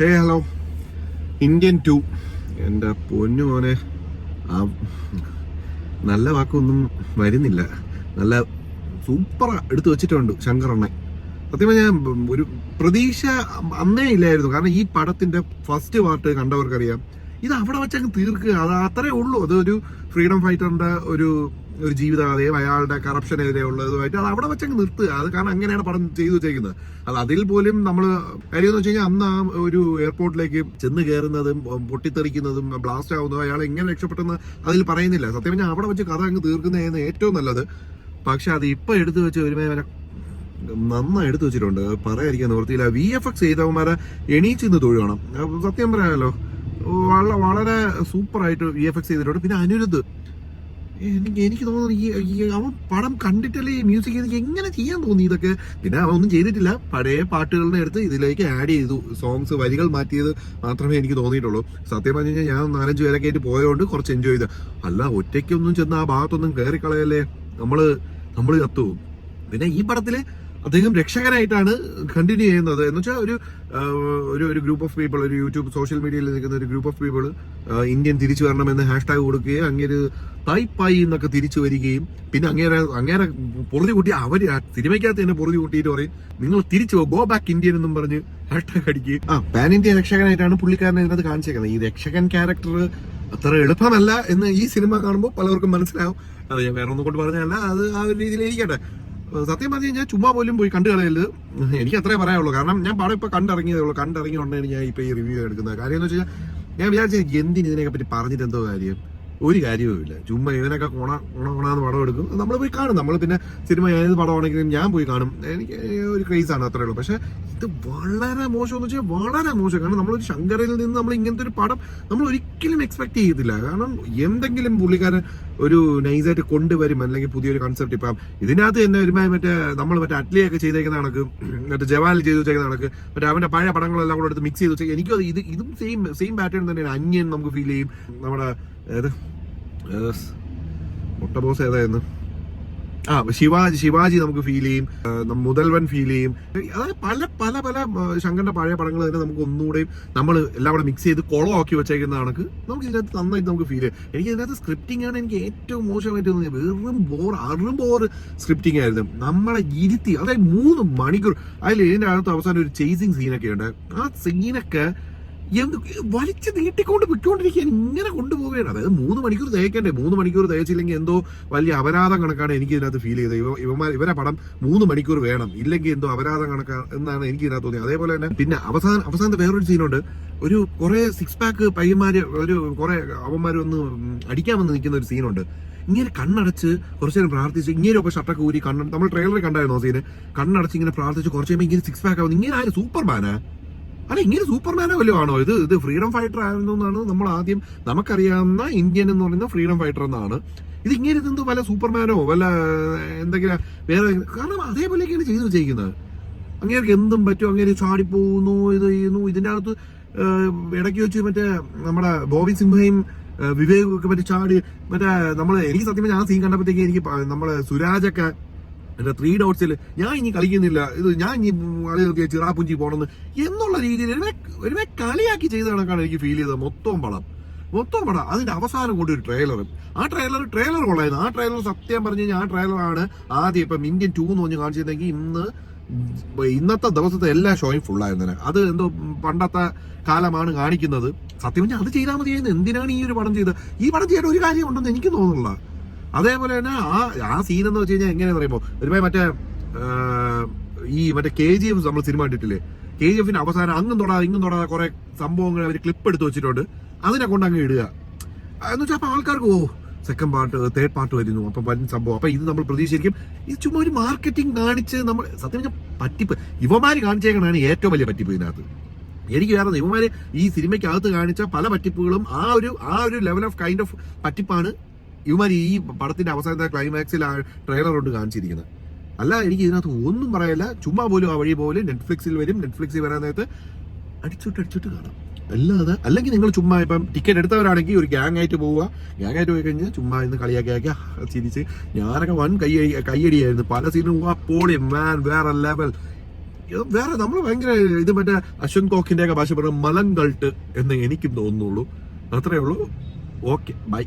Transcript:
ഹേ hello Indian two എന്റെ പൊന്നു മോനെ. ആ നല്ല വാക്കൊന്നും വരുന്നില്ല. നല്ല സൂപ്പറാ എടുത്തു വെച്ചിട്ടുണ്ട് ശങ്കറണ്ണൻ സത്യം ഞാൻ ഒരു പ്രതീക്ഷ അന്നേ ഇല്ലായിരുന്നു. കാരണം ഈ പടത്തിന്റെ ഫസ്റ്റ് പാർട്ട് കണ്ടവർക്കറിയാം. ഇത് അവിടെ വെച്ചങ്ങ് തീർക്കുക. അത് അത്രേ ഉള്ളൂ. അതൊരു ഫ്രീഡം ഫൈറ്ററിന്റെ ഒരു ഒരു ജീവിതകഥയും അയാളുടെ കറപ്ഷനെതിരെ ഉള്ളതുമായിട്ട് അത് അവിടെ വെച്ചങ്ങ് നിർത്തുക. അത് കാരണം അങ്ങനെയാണ് പടം ചെയ്തു വെച്ചേക്കുന്നത്. അത് അതിൽ പോലും നമ്മൾ കാര്യം എന്ന് വെച്ച് കഴിഞ്ഞാൽ അന്ന് ആ ഒരു എയർപോർട്ടിലേക്ക് ചെന്ന് കയറുന്നതും പൊട്ടിത്തെറിക്കുന്നതും ബ്ലാസ്റ്റ് ആവുന്നതും അയാൾ എങ്ങനെ രക്ഷപ്പെട്ടെന്ന് അതിൽ പറയുന്നില്ല. സത്യം പറഞ്ഞാൽ അവിടെ വെച്ച് കഥ അങ്ങ് തീർക്കുന്നതാണ് ഏറ്റവും നല്ലത്. പക്ഷെ അത് ഇപ്പം എടുത്തു വെച്ച് ഒരു വരെ നന്നായി എടുത്തു വെച്ചിട്ടുണ്ട്. പറയാതിരിക്കാൻ നിവൃത്തിയില്ല. വി എഫ് എക്സ് ചെയ്തവന്മാരെ എണീച്ച് നിന്ന് തൊഴുകണം. സത്യം പറയാമല്ലോ വളരെ സൂപ്പറായിട്ട് വി എഫ് എക്സ് ചെയ്തിട്ടുണ്ട്. പിന്നെ അനിരുദ്ധ്. എനിക്ക് എനിക്ക് തോന്നുന്നു ഈ ഈ അവൻ പടം കണ്ടിട്ടല്ലേ ഈ മ്യൂസിക് എനിക്ക് എങ്ങനെ ചെയ്യാൻ തോന്നി ഇതൊക്കെ? പിന്നെ അവൻ ഒന്നും ചെയ്തിട്ടില്ല. പഴയ പാട്ടുകളുടെ എടുത്ത് ഇതിലേക്ക് ആഡ് ചെയ്തു. സോങ്സ് വരികൾ മാറ്റിയത് മാത്രമേ എനിക്ക് തോന്നിയിട്ടുള്ളൂ. സത്യം പറഞ്ഞു കഴിഞ്ഞാൽ ഞാൻ നാലഞ്ച് പേരൊക്കെ ആയിട്ട് പോയതുകൊണ്ട് കുറച്ച് എൻജോയ് ചെയ്തു. അല്ല ഒറ്റയ്ക്കൊന്നും ചെന്ന് ആ ഭാഗത്തൊന്നും കയറി കളയല്ലേ നമ്മൾ നമ്മൾ കത്തു പിന്നെ ഈ പടത്തിൽ അദ്ദേഹം രക്ഷകനായിട്ടാണ് കണ്ടിന്യൂ ചെയ്യുന്നത്. എന്ന് വെച്ചാൽ ഒരു ഒരു ഒരു ഗ്രൂപ്പ് ഓഫ് പീപ്പിൾ ഒരു യൂട്യൂബ് സോഷ്യൽ മീഡിയയിൽ നിൽക്കുന്ന ഒരു ഗ്രൂപ്പ് ഓഫ് പീപ്പിൾ ഇന്ത്യൻ തിരിച്ചു വരണം വരണമെന്ന് ഹാഷ്ടാഗ് കൊടുക്കുകയും തായ്പായി എന്നൊക്കെ തിരിച്ചു വരികയും പിന്നെ അങ്ങേരെ അങ്ങേരെ പൊറുതി കൂട്ടി അവർ സിനിമയ്ക്കകത്ത് തന്നെ പൊറുതി കൂട്ടിയിട്ട് പറയും നിങ്ങൾ തിരിച്ചു ഗോ ബാക്ക് ഇന്ത്യൻ എന്നും പറഞ്ഞ് ഹാഷ്ടാഗ് അടിക്കുകയും. ആ പാൻ ഇന്ത്യ രക്ഷകനായിട്ടാണ് പുള്ളിക്കാരനെ ഇതിനകത്ത് കാണിച്ചേക്കുന്നത്. ഈ രക്ഷകൻ ക്യാരക്ടർ അത്ര എളുപ്പമല്ല എന്ന് ഈ സിനിമ കാണുമ്പോൾ പലർക്കും മനസ്സിലാവും. അത് ഞാൻ വേറെ ഒന്നും കൊണ്ട് പറഞ്ഞല്ല അത് ആ ഒരു രീതിയിൽ ഇരിക്കട്ടെ. സത്യം പറഞ്ഞു കഴിഞ്ഞാൽ ചുമ്മാ പോലും പോയി കണ്ടു കളയരുത്. എനിക്ക് അത്രേ പറയാനുള്ളൂ. കാരണം ഞാൻ പടം ഇപ്പൊ കണ്ടിറങ്ങിയതേ ഉള്ളൂ. കണ്ടിറങ്ങി ഉണ്ടെങ്കിൽ ഞാൻ ഇപ്പോൾ ഈ റിവ്യൂ എടുക്കുന്നത്. കാര്യം എന്ന് വെച്ചാൽ ഞാൻ വിചാരിച്ചു എന്തിന് ഇതിനെയൊക്കെ പറ്റി പറഞ്ഞിട്ട് എന്തോ കാര്യം? ഒരു കാര്യവുമില്ല. ചുമ്മാ ഇവനൊക്കെ കോണ കോണ കോണാന്ന് പടം എടുക്കും. നമ്മൾ പോയി കാണും. നമ്മൾ പിന്നെ സിനിമ ഏത് പടമാണെങ്കിലും ഞാൻ പോയി കാണും. എനിക്ക് ഒരു ക്രേസ് ആണ് അത്രേ ഉള്ളൂ. പക്ഷെ ഇത് വളരെ മോശം എന്ന് വെച്ചാൽ വളരെ മോശം. കാരണം നമ്മളൊരു ശങ്കറിൽ നിന്ന് നമ്മൾ ഇങ്ങനത്തെ ഒരു പടം നമ്മൾ ഒരിക്കലും എക്സ്പെക്ട് ചെയ്തില്ല കാരണം എന്തെങ്കിലും പുള്ളിക്കാരൻ ഒരു നൈസായിട്ട് കൊണ്ടുവരും. അല്ലെങ്കിൽ പുതിയൊരു കൺസെപ്റ്റ് ഇപ്പം ഇതിനകത്ത് തന്നെ ഒരുമാതിരി മറ്റേ നമ്മൾ മറ്റേ അറ്റ്ലിയൊക്കെ ചെയ്തേക്കുന്ന കണക്ക് മറ്റേ ജവാൽ ചെയ്ത് വെച്ചേക്കുന്ന കണക്ക് മറ്റേ അവന്റെ പഴയ പടങ്ങളെല്ലാം കൂടെ എടുത്ത് മിക്സ് ചെയ്ത് വെച്ചാൽ എനിക്കും അത് ഇത് ഇതും സെയിം സെയിം പാറ്റേൺ തന്നെയാണ്. അന്യൻ നമുക്ക് ഫീൽ ചെയ്യും. നമ്മുടെ മുട്ട ബോസ് ഏതായിരുന്നു? ആ ശിവാജി ശിവാജി നമുക്ക് ഫീൽ ചെയ്യും. മുതൽവൻ ഫീൽ ചെയ്യും. അതായത് പല പല പല ശങ്കറിന്റെ പഴയ പടങ്ങൾ തന്നെ നമുക്ക് ഒന്നുകൂടെയും നമ്മൾ എല്ലാം കൂടെ മിക്സ് ചെയ്ത് കുളമാക്കി വെച്ചേക്കുന്ന കണക്ക് നമുക്ക് ഇതിനകത്ത് നന്നായിട്ട് നമുക്ക് ഫീൽ ചെയ്യും. എനിക്ക് ഇതിനകത്ത് സ്ക്രിപ്റ്റിംഗ് ആണ് എനിക്ക് ഏറ്റവും മോശമായിട്ട് തോന്നിയത്. വെറും ബോർ അറും ബോർ സ്ക്രിപ്റ്റിംഗ് ആയിരുന്നു. നമ്മളെ ഇരുത്തി അതായത് മൂന്ന് മണിക്കൂർ അതിൽ ഇതിന്റെ അകത്ത് അവസാനം ഒരു ചേസിങ് സീനൊക്കെ ഉണ്ട്. ആ സീനൊക്കെ എന്ത് വലിച്ച് നീട്ടിക്കൊണ്ട് വിട്ടുകൊണ്ടിരിക്കുക ഇങ്ങനെ കൊണ്ടുപോവുകയാണ്. അതായത് മൂന്ന് മണിക്കൂർ തേക്കണ്ടേ? മൂന്ന് മണിക്കൂർ തേച്ചില്ലെങ്കിൽ എന്തോ വലിയ അപരാധം കണക്കാണ് എനിക്ക് ഇതിനകത്ത് ഫീൽ ചെയ്തത്. ഇവ ഇവന്മാർ ഇവരെ പടം മൂന്ന് മണിക്കൂർ വേണം. ഇല്ലെങ്കിൽ എന്തോ അപരാധം കണക്കാണ് എന്നാണ് എനിക്ക് ഇതിനകത്ത് തോന്നിയത്. അതേപോലെ തന്നെ പിന്നെ അവസാനം അവസാനത്തെ വേറൊരു സീനുണ്ട് ഒരു കുറെ സിക്സ് പാക്ക് പയ്യന്മാര് ഒരു കുറെ അവന്മാർ ഒന്ന് അടിക്കാൻ വന്ന് നിൽക്കുന്ന ഒരു സീനുണ്ട് ഇങ്ങനെ കണ്ണടച്ച് കുറച്ച് നേരം പ്രാർത്ഥിച്ച് ഇങ്ങനെ ഒക്കെ ഷട്ടൊക്കെ ഊരി കണ്ണ് നമ്മൾ ട്രെയിലറിൽ കണ്ടായിരുന്നു സീന് കണ്ണടച്ച് ഇങ്ങനെ പ്രാർത്ഥിച്ച് കുറച്ച് കഴിയുമ്പോൾ ഇങ്ങനെ സിക്സ് പാക്ക് ആവുന്നു. ഇങ്ങനെ ആര്? സൂപ്പർമാനാ അല്ല ഇങ്ങനെ സൂപ്പർമാനോ വല്ലതും ആണോ? ഇത് ഇത് ഫ്രീഡം ഫൈറ്റർ ആയിരുന്നു എന്നാണ് നമ്മൾ ആദ്യം നമുക്കറിയാവുന്ന ഇന്ത്യൻ എന്ന് പറയുന്ന ഫ്രീഡം ഫൈറ്റർ എന്നാണ്. ഇത് ഇങ്ങനെ ഇതെന്തോ വല്ല സൂപ്പർമാനോ വല്ല എന്തെങ്കിലും വേറെ കാരണം അതേപോലെയൊക്കെയാണ് ചെയ്തു വെച്ചിരിക്കുന്നത് അങ്ങനെയൊക്കെ എന്തും പറ്റും അങ്ങനെ ചാടിപ്പോകുന്നു ഇത് ചെയ്യുന്നു. ഇതിന്റെ അകത്ത് ഇടയ്ക്ക് വെച്ച് മറ്റേ നമ്മുടെ ബോബി സിംഹയും വിവേകൊക്കെ മറ്റേ ചാടി മറ്റേ നമ്മൾ എനിക്ക് സത്യം ഞാൻ ആ സീൻ കണ്ടപ്പോഴത്തേക്ക് എനിക്ക് നമ്മൾ സുരാജൊക്കെ എന്റെ ത്രീ ഡൗട്ട്സിൽ ഞാൻ ഇനി കളിക്കുന്നില്ല. ഇത് ഞാൻ ഇനി കളി നിർത്തിയ ചിറാപ്പുഞ്ചി പോണെന്ന് എന്നുള്ള രീതിയിൽ ഒരുവെ ഒരുവെ കളിയാക്കി ചെയ്ത കണക്കാണ് എനിക്ക് ഫീൽ ചെയ്തത്. മൊത്തം പടം. മൊത്തം പടം. അതിന്റെ അവസാനം കൊണ്ട് ഒരു ട്രെയിലർ ആ ട്രെയിലർ ട്രെയിലർ കൊള്ളായിരുന്നു. ആ ട്രെയിലർ സത്യം പറഞ്ഞു കഴിഞ്ഞാൽ ആ ട്രെയിലറാണ് ആദ്യം ഇപ്പം ഇന്ത്യൻ ടൂ എന്ന് പറഞ്ഞ് കാണിച്ചിരുന്നെങ്കിൽ ഇന്ന് ഇന്നത്തെ ദിവസത്തെ എല്ലാ ഷോയും ഫുള്ളായിരുന്നു അത് എന്തോ പണ്ടത്തെ കാലമാണ് കാണിക്കുന്നത്. സത്യം പറഞ്ഞാൽ അത് ചെയ്താൽ മതിയായിരുന്നു. എന്തിനാണ് ഈ ഒരു പടം ചെയ്തത്? ഈ പടം ചെയ്യാൻ ഒരു കാര്യം ഉണ്ടെന്ന് എനിക്ക് തോന്നുന്നില്ല. അതേപോലെ തന്നെ ആ ആ സീൻ എന്ന് വെച്ച് കഴിഞ്ഞാൽ എങ്ങനെയാന്ന് പറയുമ്പോൾ ഒരുപാട് മറ്റേ ഈ മറ്റേ കെ ജി എഫ് നമ്മൾ സിനിമ കണ്ടിട്ടില്ലേ? കെ ജി എഫിന് അവസാനം അങ്ങും തൊടാതെ ഇങ്ങും തൊടാതെ കുറെ സംഭവങ്ങൾ അവർ ക്ലിപ്പ് എടുത്ത് വെച്ചിട്ടുണ്ട്. അതിനെ കൊണ്ട് അങ്ങ് ഇടുക. എന്ന് വെച്ചാൽ അപ്പൊ ആൾക്കാർക്ക് ഓ സെക്കൻഡ് പാർട്ട് തേർഡ് പാർട്ട് വരുന്നു. അപ്പൊ വൻ സംഭവം. അപ്പൊ ഇത് നമ്മൾ പ്രതീക്ഷിക്കും ഇത് ചുമ്മാ ഒരു മാർക്കറ്റിംഗ് കാണിച്ച് നമ്മൾ സത്യം പറഞ്ഞാൽ പറ്റിപ്പ്. ഇവമാര് കാണിച്ചേക്കണാണ് ഏറ്റവും വലിയ പറ്റിപ്പ് ഇതിനകത്ത്. എനിക്ക് വേറെ ഇവമാര് ഈ സിനിമയ്ക്കകത്ത് കാണിച്ച പല പറ്റിപ്പുകളും ആ ഒരു ആ ഒരു ലെവൽ ഓഫ് കൈൻഡ് ഓഫ് പറ്റിപ്പാണ് ഇവന്മാർ ഈ പടത്തിന്റെ അവസാനത്തെ ക്ലൈമാക്സിൽ ആ ട്രെയിലർ കൊണ്ട് കാണിച്ചിരിക്കുന്നത്. അല്ല എനിക്ക് ഇതിനകത്ത് ഒന്നും പറയല്ല ചുമ്മാ പോലും ആ വഴി പോലെ നെറ്റ്ഫ്ലിക്സിൽ വരും. നെറ്റ്ഫ്ലിക്സിൽ വരാൻ നേരത്ത് അടിച്ചിട്ട് അടിച്ചിട്ട് കാണാം. അല്ലാതെ അല്ലെങ്കിൽ നിങ്ങൾ ചുമ്മാ ഇപ്പം ടിക്കറ്റ് എടുത്തവരാണെങ്കിൽ ഒരു ഗ്യാങ് ആയിട്ട് പോവുക. ഗ്യാങ് ആയിട്ട് പോയി കഴിഞ്ഞാൽ ചുമ്മാ ഇന്ന് കളിയാക്കി ആക്കി ചിരിച്ച്. ഞാനൊക്കെ വൻ കൈ കൈയടിയായിരുന്നു. പല സീനും പോളി മാൻ വേറെ ലെവൽ വേറെ നമ്മൾ ഭയങ്കര ഇത് മറ്റേ അശ്വന്ത് കോക്കിന്റെ ഒക്കെ ഭാഷ പറഞ്ഞ മലങ്കൾട്ട് എന്ന് എനിക്കും തോന്നുന്നുള്ളൂ. അത്രയേ ഉള്ളൂ. Okay bye